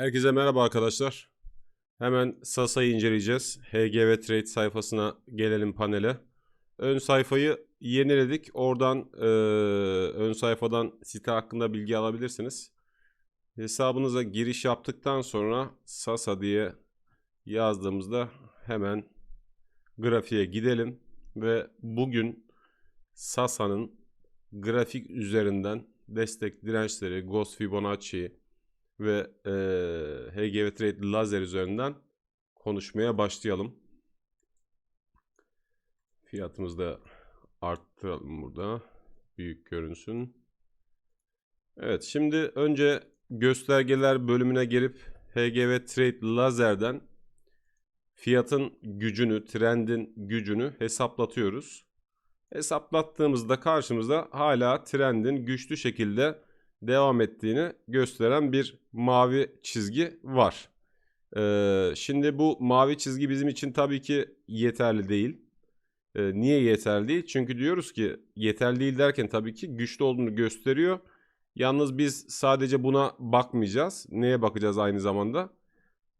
Herkese merhaba arkadaşlar. Hemen Sasa'yı inceleyeceğiz. HGV Trade sayfasına gelelim panele. Ön sayfayı yeniledik. Oradan eee, ön sayfadan site hakkında bilgi alabilirsiniz. Hesabınıza giriş yaptıktan sonra Sasa diye yazdığımızda hemen grafiğe gidelim ve bugün Sasa'nın grafik üzerinden destek dirençleri, Ghost Fibonacci, ve eee HGV Trade Lazer üzerinden konuşmaya başlayalım. Fiyatımızı da arttıralım burada. Büyük görünsün. Evet şimdi önce göstergeler bölümüne gelip HGV Trade Lazer'den fiyatın gücünü, trendin gücünü hesaplatıyoruz. Hesaplattığımızda karşımıza hala trendin güçlü şekilde devam ettiğini gösteren bir mavi çizgi var. Ee, şimdi bu mavi çizgi bizim için tabii ki yeterli değil. Ee, niye yeterli değil? Çünkü diyoruz ki yeterli değil derken tabii ki güçlü olduğunu gösteriyor. Yalnız biz sadece buna bakmayacağız. Neye bakacağız aynı zamanda?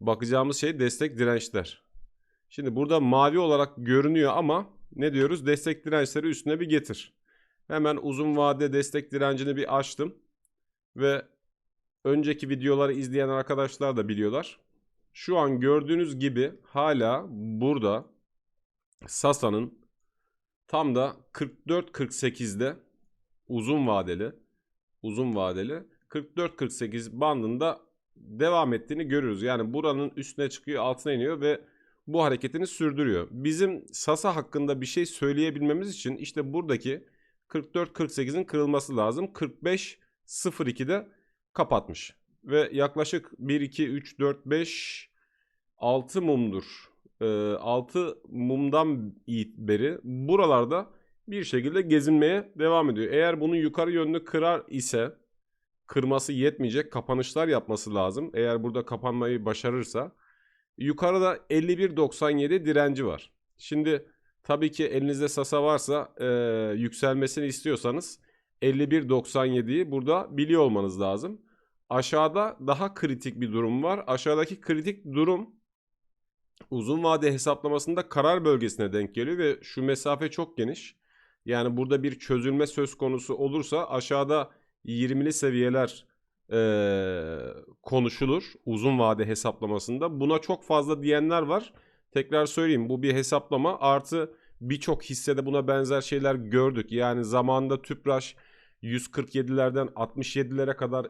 Bakacağımız şey destek dirençler. Şimdi burada mavi olarak görünüyor ama ne diyoruz? Destek dirençleri üstüne bir getir. Hemen uzun vade destek direncini bir açtım. Ve önceki videoları izleyen arkadaşlar da biliyorlar. Şu an gördüğünüz gibi hala burada Sasa'nın tam da 44-48'de uzun vadeli uzun vadeli 44-48 bandında devam ettiğini görüyoruz. Yani buranın üstüne çıkıyor altına iniyor ve bu hareketini sürdürüyor. Bizim Sasa hakkında bir şey söyleyebilmemiz için işte buradaki 44-48'in kırılması lazım. 45 02'de kapatmış. Ve yaklaşık 1, 2, 3, 4, 5, 6 mumdur. Ee, 6 mumdan beri buralarda bir şekilde gezinmeye devam ediyor. Eğer bunu yukarı yönlü kırar ise kırması yetmeyecek kapanışlar yapması lazım. Eğer burada kapanmayı başarırsa yukarıda 51.97 direnci var. Şimdi tabii ki elinizde sasa varsa e, yükselmesini istiyorsanız 51.97'yi burada biliyor olmanız lazım. Aşağıda daha kritik bir durum var. Aşağıdaki kritik durum uzun vade hesaplamasında karar bölgesine denk geliyor ve şu mesafe çok geniş. Yani burada bir çözülme söz konusu olursa aşağıda 20'li seviyeler ee, konuşulur uzun vade hesaplamasında. Buna çok fazla diyenler var. Tekrar söyleyeyim bu bir hesaplama artı birçok hissede buna benzer şeyler gördük. Yani zamanında Tüpraş 147'lerden 67'lere kadar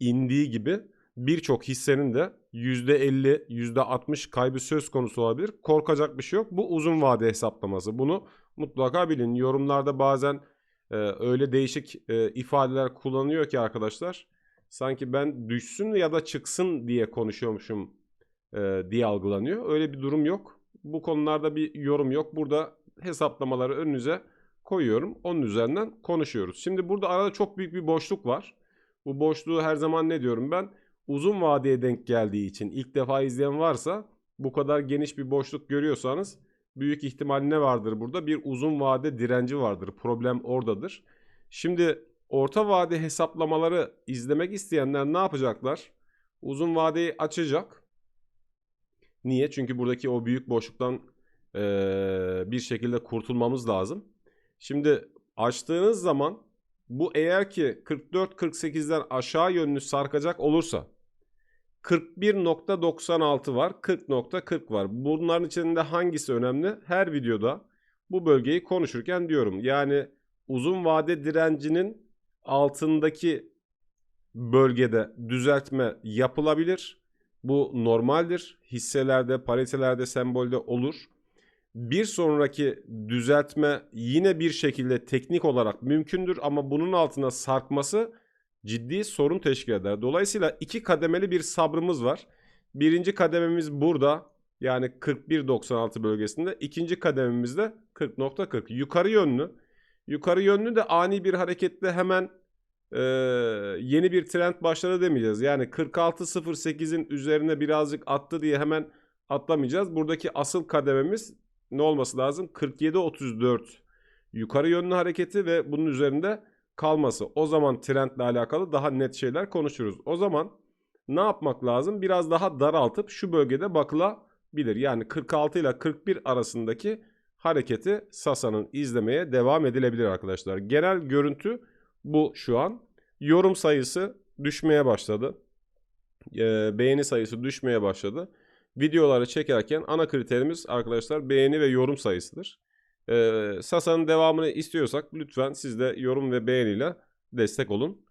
indiği gibi birçok hissenin de %50, %60 kaybı söz konusu olabilir. Korkacak bir şey yok. Bu uzun vade hesaplaması. Bunu mutlaka bilin. Yorumlarda bazen e, öyle değişik e, ifadeler kullanıyor ki arkadaşlar. Sanki ben düşsün ya da çıksın diye konuşuyormuşum e, diye algılanıyor. Öyle bir durum yok. Bu konularda bir yorum yok. Burada hesaplamaları önünüze koyuyorum. Onun üzerinden konuşuyoruz. Şimdi burada arada çok büyük bir boşluk var. Bu boşluğu her zaman ne diyorum ben? Uzun vadeye denk geldiği için ilk defa izleyen varsa bu kadar geniş bir boşluk görüyorsanız büyük ihtimal ne vardır burada? Bir uzun vade direnci vardır. Problem oradadır. Şimdi orta vade hesaplamaları izlemek isteyenler ne yapacaklar? Uzun vadeyi açacak. Niye? Çünkü buradaki o büyük boşluktan ee, bir şekilde kurtulmamız lazım. Şimdi açtığınız zaman bu eğer ki 44-48'den aşağı yönlü sarkacak olursa 41.96 var, 40.40 var. Bunların içinde hangisi önemli? Her videoda bu bölgeyi konuşurken diyorum. Yani uzun vade direncinin altındaki bölgede düzeltme yapılabilir. Bu normaldir. Hisselerde, paritelerde, sembolde olur bir sonraki düzeltme yine bir şekilde teknik olarak mümkündür ama bunun altına sarkması ciddi sorun teşkil eder. Dolayısıyla iki kademeli bir sabrımız var. Birinci kadememiz burada yani 41.96 bölgesinde. İkinci kadememiz de 40.40 yukarı yönlü. Yukarı yönlü de ani bir hareketle hemen e, yeni bir trend başladı demeyeceğiz. Yani 46.08'in üzerine birazcık attı diye hemen atlamayacağız. Buradaki asıl kadememiz ne olması lazım? 47-34 yukarı yönlü hareketi ve bunun üzerinde kalması. O zaman trendle alakalı daha net şeyler konuşuruz. O zaman ne yapmak lazım? Biraz daha daraltıp şu bölgede bakılabilir. Yani 46 ile 41 arasındaki hareketi Sasa'nın izlemeye devam edilebilir arkadaşlar. Genel görüntü bu şu an. Yorum sayısı düşmeye başladı. Ee, beğeni sayısı düşmeye başladı. Videoları çekerken ana kriterimiz arkadaşlar beğeni ve yorum sayısıdır. Ee, Sasa'nın devamını istiyorsak lütfen siz de yorum ve beğeniyle destek olun.